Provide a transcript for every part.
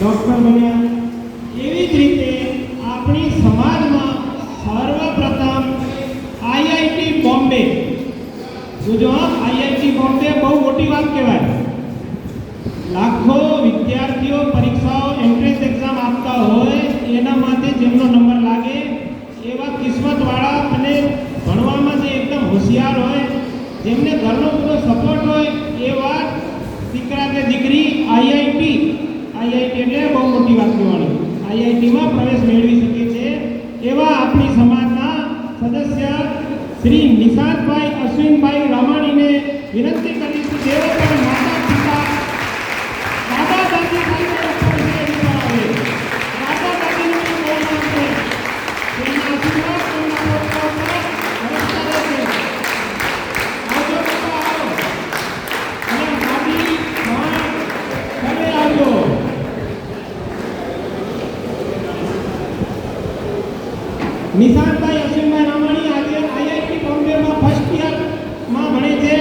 Doctor બન્યા. એવી જ રીતે આપણી સમાજમાં સર્વપ્રથમ આઈઆઈટી બોમ્બે. જોજો આઈઆઈટી બોમ્બે બહુ મોટી વાત કહેવાય. લાખો વિદ્યાર્થીઓ પરીક્ષાઓ એન્ટ્રન્સ એક્ઝામ આપતા હોય, એના માટે જેમનો નંબર લાગે, એવા કિસ્મતવાળા અને ભણવામાં જે એકદમ હોશિયાર હોય, જેમને ઘરનો પૂરો સપોર્ટ હોય, એવા દીકરા કે દીકરી આઈઆઈટી આઈઆઈટી એટલે બહુ મોટી વાત કહેવાની આઈઆઈટીમાં પ્રવેશ મેળવી શકે છે એવા આપણી સમાજના સદસ્ય શ્રી નિશાંતભાઈ અશ્વિનભાઈ રામાણીને વિનંતી કરીશું તેઓ પણ માતા પિતા દાદા દાદી દાદા દાદીનું નામ છે. નિશાંતભાઈ અશ્વિનભાઈ રામાણી આજે આઈઆઈટી બોમ્બેમાં ફર્સ્ટ યરમાં ભણે છે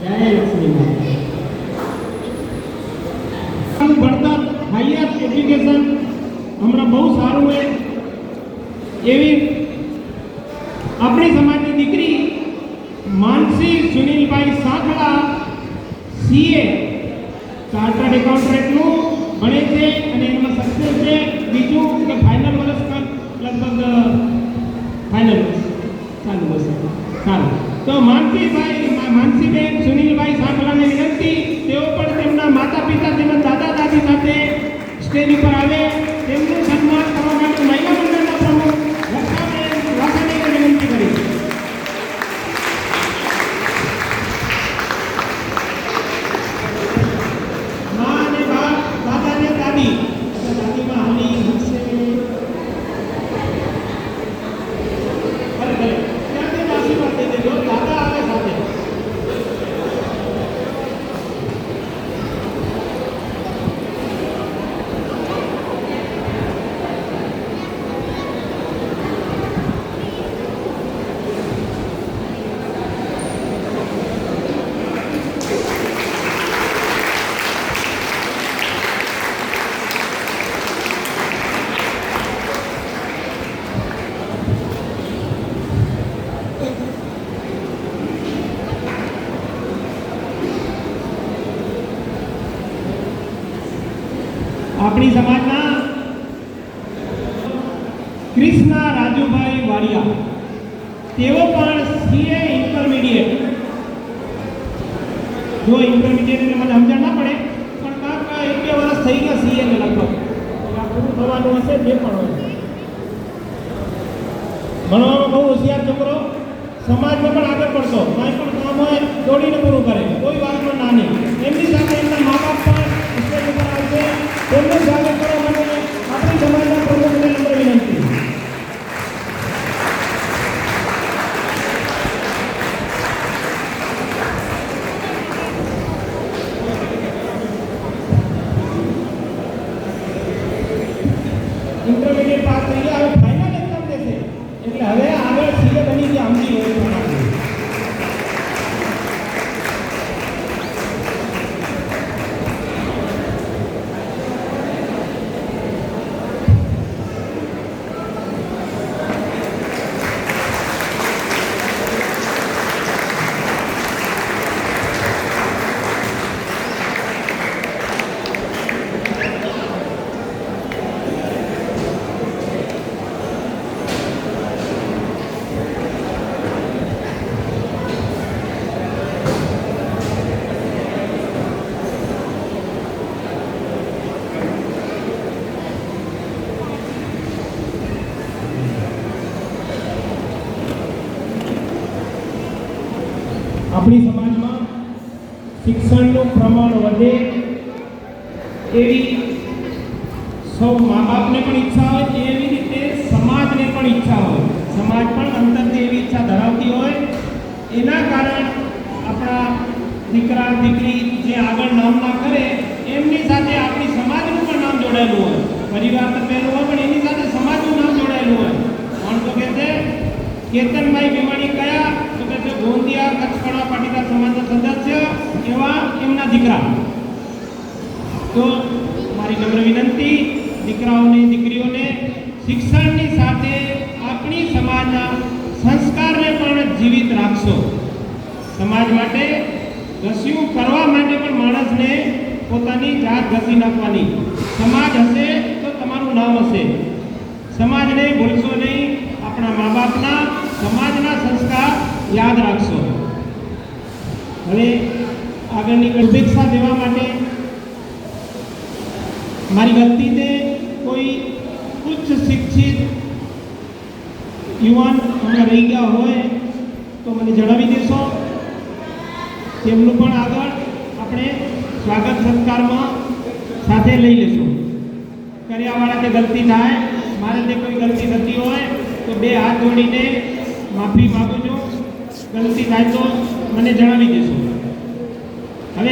જય લક્ષ્મી માતા ભણતર હાઈયર એજ્યુકેશન હમણાં બહુ સારું હોય એવી આપણી સમાજની દીકરી માનસી સુનિલભાઈ સાંખળા સીએ. ચાર્ટર્ડ એકાઉન્ટન્ટનું ભણે છે અને એમાં સક્સેસ છે. બીજું કે ફાઇનલ વર્ષ લગભગ ફાઇનલ ચાલુ હશે સારું તો માનસીભાઈ માનસીબેન, સુનિલભાઈ સાંભળાને વિનંતી. તેઓ પણ તેમના માતા પિતા તેમજ દાદા દાદી સાથે સ્ટેજ ઉપર આવે તેમનું સન્માન કરવા માટે મહિલા મંડળના પ્રમુખ રક્ષાબેન વાઘાણીને વિનંતી કરી મા અને બાપ દાદા અને દાદી એટલે દાદીમાં હાલી હસશે ભલે ભલે ત્યાંથી જ આશીર્વાદ દઈ દેજો દાદા આવે સાથે આપણી સમાજના ક્રિષ્ના રાજુભાઈ વાડિયા. તેઓ પણ સીએ ઇન્ટરમીડિયેટ જો ઇન્ટરમીડિયેટ મને સમજણ ના પડે, પણ કાંક એક બે વર્ષ થઈ ગયા સીએ ને લગભગ. પૂરું થવાનું હશે જે પણ હોય. ભણવામાં બહુ હોશિયાર છોકરો, સમાજમાં પણ આગળ પડશો કાંઈ પણ કામ હોય, દોડીને પૂરું કરે. કોઈ વાતમાં ના નહીં. એમની સાથે એમના મા બાપ પણ આવશે તેમનું સ્વાગત કરવા માટે આપણી સમાજના પ્રમુખને નમ્ર વિનંતી ઇન્ટરમીડિયેટ પાસ થઈ ગયા હવે ફાઇનલ એક્ઝામ દેશે એટલે હવે આગળ સીએ બની ગયા સમજી ગયો એ પ્રમાણે શિક્ષણનું પ્રમાણ વધે એવી સૌ મા બાપને પણ ઈચ્છા હોય, એવી રીતે સમાજને પણ ઈચ્છા હોય. સમાજ પણ અંતરથી એવી ઈચ્છા ધરાવતી હોય. એના કારણ આપણા દીકરા, દીકરી જે આગળ નામ ના કરે, એમની સાથે આપણી સમાજનું પણ નામ જોડાયેલું હોય. પરિવાર તો પહેલું હોય, પણ એની સાથે સમાજનું નામ જોડાયેલું હોય. કોણ તો કે છે? કેતનભાઈ વિમાન ગોંદિયા કચ્છકડા પાટીદાર સમાજના સદસ્ય એવા એમના દીકરા. તો મારી નમ્ર વિનંતી, દીકરાઓને, દીકરીઓને શિક્ષણની સાથે આપણી સમાજના સંસ્કારને પણ જીવિત રાખશો. સમાજ માટે ઘસ્યું કરવા માટે પણ માણસને પોતાની જાત ઘસી નાખવાની. સમાજ હશે તો તમારું નામ હશે. સમાજને ભૂલશો નહીં. આપણા મા બાપના સમાજના યાદ રાખશો. હવે આગળની શુભેચ્છા દેવા માટે મારી ગલતીને કોઈ ઉચ્ચ શિક્ષિત યુવાન હમણાં રહી ગયા હોય તો મને જણાવી દેશો. તેમનું પણ આગળ આપણે સ્વાગત સત્કારમાં સાથે લઈ લેશું. કર્યાવાળા કે ગલતી થાય, મારે તે કોઈ ગલતી થતી હોય, તો બે હાથ જોડીને માફી માગું છું. ગલતી થાય તો મને જણાવી દેશો